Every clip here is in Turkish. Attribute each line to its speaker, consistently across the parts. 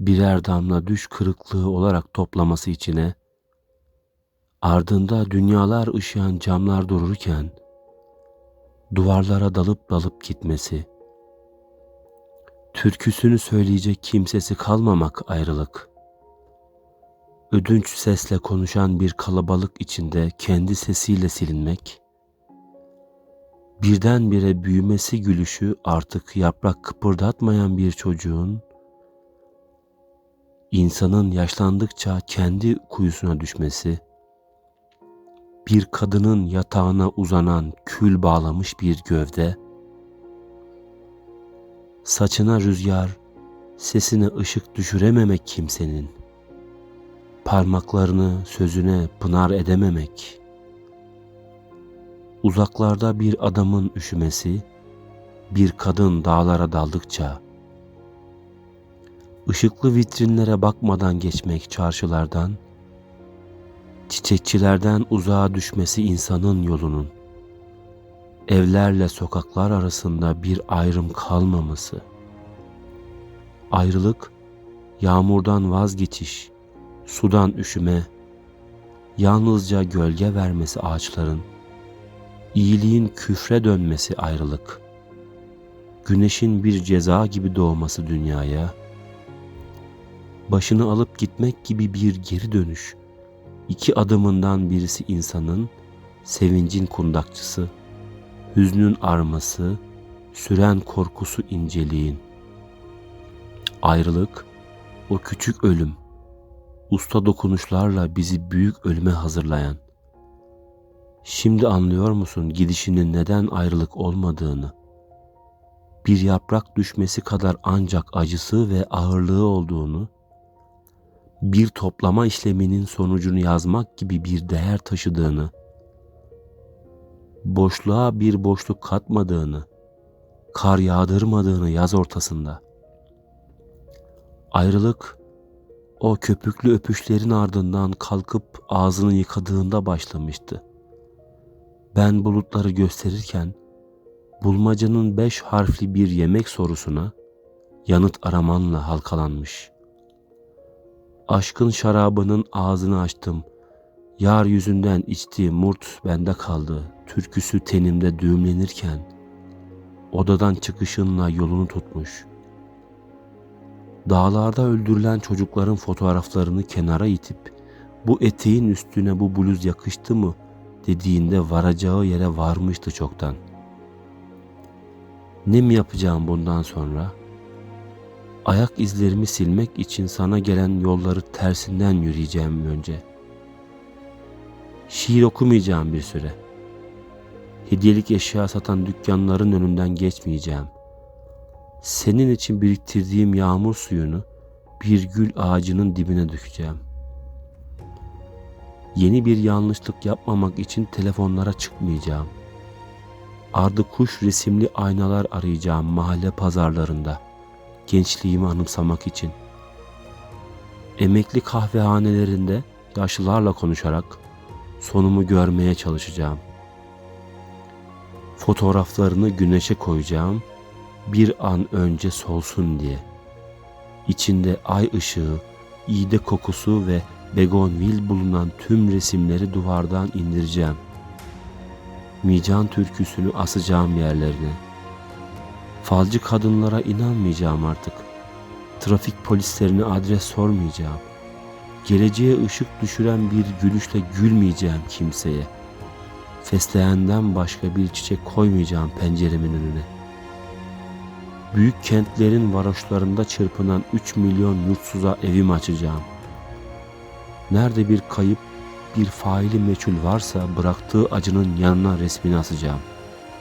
Speaker 1: birer damla düş kırıklığı olarak toplaması içine, ardında dünyalar ışıyan camlar dururken, duvarlara dalıp dalıp gitmesi, türküsünü söyleyecek kimsesi kalmamak ayrılık. Ödünç sesle konuşan bir kalabalık içinde kendi sesiyle silinmek, birdenbire büyümesi gülüşü artık yaprak kıpırdatmayan bir çocuğun, insanın yaşlandıkça kendi kuyusuna düşmesi, bir kadının yatağına uzanan kül bağlamış bir gövde, saçına rüzgar, sesine ışık düşürememek kimsenin, parmaklarını sözüne pınar edememek, uzaklarda bir adamın üşümesi, bir kadın dağlara daldıkça, ışıklı vitrinlere bakmadan geçmek çarşılardan, çiçekçilerden uzağa düşmesi insanın yolunun, evlerle sokaklar arasında bir ayrım kalmaması, ayrılık, yağmurdan vazgeçiş, sudan üşüme, yalnızca gölge vermesi ağaçların, iyiliğin küfre dönmesi ayrılık, güneşin bir ceza gibi doğması dünyaya, başını alıp gitmek gibi bir geri dönüş, iki adımından birisi insanın, sevincin kundakçısı, hüznün arması, süren korkusu inceliğin. Ayrılık, o küçük ölüm, usta dokunuşlarla bizi büyük ölüme hazırlayan. Şimdi anlıyor musun gidişinin neden ayrılık olmadığını? Bir yaprak düşmesi kadar ancak acısı ve ağırlığı olduğunu, bir toplama işleminin sonucunu yazmak gibi bir değer taşıdığını, boşluğa bir boşluk katmadığını, kar yağdırmadığını yaz ortasında. Ayrılık o köpüklü öpüşlerin ardından kalkıp ağzını yıkadığında başlamıştı. Ben bulutları gösterirken bulmacanın beş harfli bir yemek sorusuna yanıt aramanla halkalanmış. Aşkın şarabının ağzını açtım. Yar yüzünden içtiğim murt bende kaldı. Türküsü tenimde düğümlenirken odadan çıkışınla yolunu tutmuş. Dağlarda öldürülen çocukların fotoğraflarını kenara itip bu eteğin üstüne bu bluz yakıştı mı dediğinde varacağı yere varmıştı çoktan. Ne mi yapacağım bundan sonra? Ayak izlerimi silmek için sana gelen yolları tersinden yürüyeceğim önce. Şiir okumayacağım bir süre. Hediyelik eşya satan dükkanların önünden geçmeyeceğim. Senin için biriktirdiğim yağmur suyunu bir gül ağacının dibine dökeceğim. Yeni bir yanlışlık yapmamak için telefonlara çıkmayacağım. Ardı kuş resimli aynalar arayacağım mahalle pazarlarında. Gençliğimi anımsamak için. Emekli kahvehanelerinde yaşlılarla konuşarak sonumu görmeye çalışacağım. Fotoğraflarını güneşe koyacağım bir an önce solsun diye. İçinde ay ışığı, iğde kokusu ve begonvil bulunan tüm resimleri duvardan indireceğim. Mican türküsünü asacağım yerlerine. Falcı kadınlara inanmayacağım artık. Trafik polislerine adres sormayacağım. Geleceğe ışık düşüren bir gülüşle gülmeyeceğim kimseye. Fesleğenden başka bir çiçek koymayacağım penceremin önüne. Büyük kentlerin varoşlarında çırpınan 3 milyon yurtsuza evim açacağım. Nerede bir kayıp, bir faili meçhul varsa bıraktığı acının yanına resmini asacağım.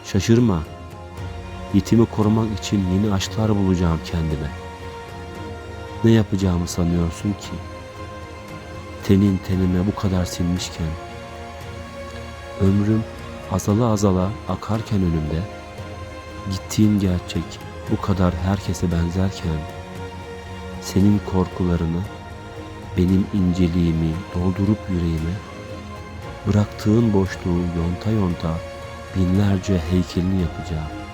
Speaker 1: Şaşırma. Yetimi korumak için yeni aşklar bulacağım kendime. Ne yapacağımı sanıyorsun ki? tenin tenime bu kadar sinmişken, ömrüm azala azala akarken önümde, gittiğin gerçek bu kadar herkese benzerken, senin korkularını, benim inceliğimi doldurup yüreğime, bıraktığın boşluğu yonta yonta binlerce heykelini yapacağım.